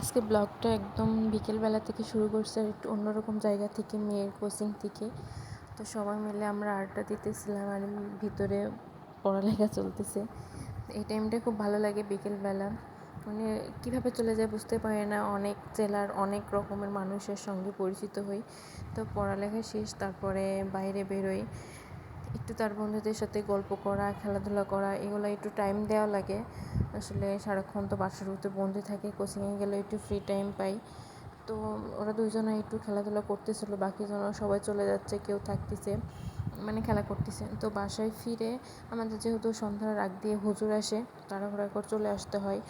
আজকে ব্লগটা একদম বিকেলবেলা থেকে শুরু করছে, আর একটু অন্যরকম জায়গা থেকে, মেয়ের কোচিং থেকে। তো সবাই মিলে আমরা আড্ডা দিতেছিলাম আর ভিতরে পড়ালেখা চলতেছে। এই টাইমটা খুব ভালো লাগে বিকেলবেলা। মানে কীভাবে চলে যায় বুঝতে পারি না। অনেক জেলার অনেক রকমের মানুষের সঙ্গে পরিচিত হই। তো পড়ালেখা শেষ, তারপরে বাইরে বেরোই। একটু তার বন্ধুদের সাথে গল্প করা, খেলাধুলা করা, এগুলো একটু টাইম দেওয়া লাগে। আসলে সারাক্ষণ তো বাসার ভিতরে বন্দি থাকে কোচিংয়ে গেলে একটু ফ্রি টাইম পাই। তো ওরা দুজনে একটু খেলাধুলা করতেছিল বাকি জন সবাই চলে যাচ্ছে, কেউ থাকতেছে মানে খেলা করতেছে। তো বাসায় ফিরে আমাদের যেহেতু সন্ধ্যার আগ দিয়ে হুজুর আসে, তাড়াহুড়া করে চলে আসতে হয়।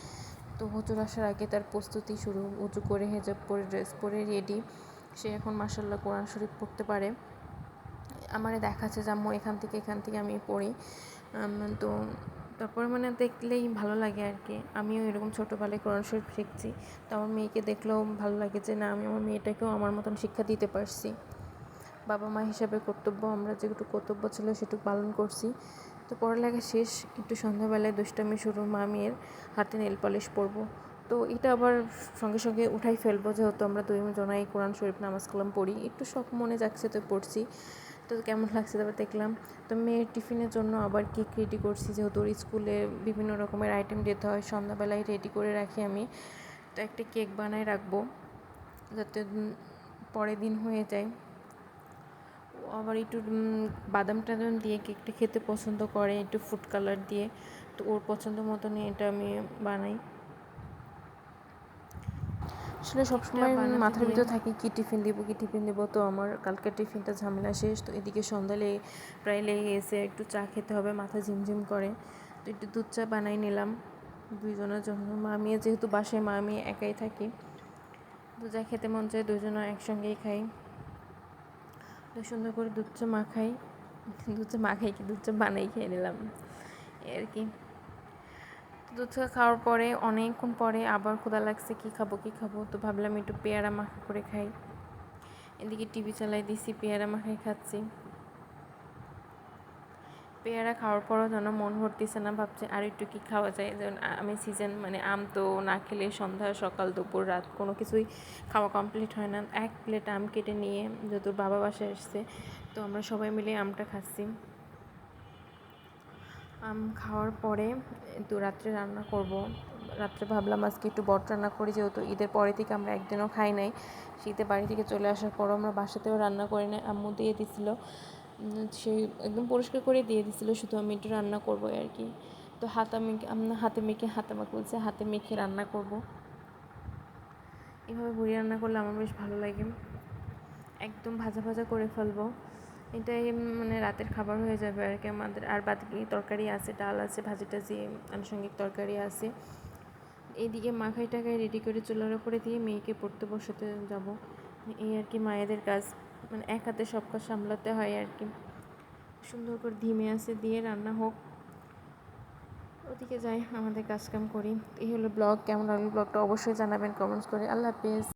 তো হুজুর আসার আগে তার প্রস্তুতি শুরু উঁচু করে, হেজাব পরে ড্রেস পরে রেডি সে এখন মাসাল্লাহ কোরআন শরীফ পড়তে পারে। আমারে দেখাচ্ছে যে, আম্মু, এখান থেকে এখান থেকে আমি পড়ি। তো তারপরে মানে দেখলেই ভালো লাগে আর কি আমিও এরকম ছোটোবেলায় কোরআন শরীফ শিখছি। তো আমার মেয়েকে দেখলেও ভালো লাগে যে, না, আমি আমার মেয়েটাকেও আমার মতন শিক্ষা দিতে পারছি। বাবা মা হিসাবে কর্তব্য, আমরা যেটুকু কর্তব্য ছিল সেটুকু পালন করছি। তো পড়ালেখা শেষ, একটু সন্ধ্যাবেলায় দুষ্টামি শুরু, মা মেয়ের হাতে নেল পলিশ পরবো। তো এটা আবার সঙ্গে সঙ্গে উঠাই ফেলব, যেহেতু আমরা দুই জনাই কোরআন শরীফ নামাজ কালাম পড়ি। একটু শখ মনে যাচ্ছে তো পড়ছি। তো কেমন লাগছে? তারপর দেখলাম, তো মেয়ের টিফিনের জন্য আবার কেক রেডি করছি, যেহেতু ওর স্কুলে বিভিন্ন রকমের আইটেম দিতে হয়, সন্ধ্যাবেলায় রেডি করে রাখি আমি। তো একটা কেক বানায় রাখব, যাতে পরের দিন হয়ে যায়। আবার একটু বাদাম টাদাম দিয়ে কেকটা খেতে পছন্দ করে, একটু ফুড কালার দিয়ে। তো ওর পছন্দ মতনই এটা আমি বানাই। আসলে সবসময় মাথার ভিতরে থাকি কি টিফিন দিব কি টিফিন দিব তো আমার কালকে টিফিনটা ঝামেলা শেষ তো এদিকে সন্ধ্যা লেগে প্রায় লেগে এসে একটু চা খেতে হবে মাথা ঝিমঝিম করে তো একটু দুধ চা বানাই নিলাম দুইজনের জন্য। মা মেয়ে যেহেতু বাসায় মা আমি একাই থাকি তো যা খেতে মন চায় দুজনে একসঙ্গেই খাই। তো সুন্দর করে দুধ চা মাখাই দুধ চা মাখাই কি দুধ চা বানাই খেয়ে নিলাম আর কি। দুধ খাওয়ার পরে, অনেকক্ষণ পরে আবার ক্ষুধা লাগছে, কী খাব কী খাব? তো ভাবলাম একটু পেয়ারা মাখা করে খাই। এদিকে টিভি চালাই দিছি, পেয়ারা মাখাই খাচ্ছি। পেয়ারা খাওয়ার পরও যেন মন ভরতেছে না, ভাবছে আর একটু কী খাওয়া যায়? যেমন আমি সিজন মানে আম তো না খেলে সন্ধ্যা, সকাল, দুপুর, রাত কোনো কিছুই খাওয়া কমপ্লিট হয় না। এক প্লেট আম কেটে নিয়ে, যত বাবা বাসায় এসছে তো আমরা সবাই মিলে আমটা খাচ্ছি। আম, খাওয়ার পরে তো রাত্রে রান্না করব। রাত্রে ভাবলাম আজকে একটু বট রান্না করি, যেহেতু ঈদের পরে থেকে আমরা একদিনও খাই নাই। শীতে বাড়ি থেকে চলে আসার পরও আমরা বাসাতেও রান্না করি নাই। আম্মু দিয়ে দিছিল। সেই একদম পরিষ্কার করে দিয়ে দিছিল, শুধু আমি একটু রান্না করব আর কি। তো হাতা আমরা হাতে মেখে, হাতে মাখ বলছে হাতে মেখে রান্না করব। এভাবে বুড়ি রান্না করলে আমার বেশ ভালো লাগে। একদম ভাজা ভাজা করে ফেলব। এটাই মানে রাতের খাবার হয়ে যাবে আর কি আমাদের। আর বাকি তরকারি আছে, ডাল আছে, ভাজি টাজি, আনুষঙ্গিক তরকারি আছে। এইদিকে মাখাই টাকাই রেডি করে চুলার ওপরে দিয়ে মেয়েকে পড়তে বসাতে যাব। এই আর কি মায়েদের কাজ। মানে এক হাতে সব কাজ সামলাতে হয় আর কি। সুন্দর করে ধিমে আছে দিয়ে রান্না হোক। ওদিকে যাই, আমাদের কাজকাম করি। এই হলো ব্লগ। কেমন লাগল ব্লগটা অবশ্যই জানাবেন কমেন্টস করে। আল্লাহ হাফিজ।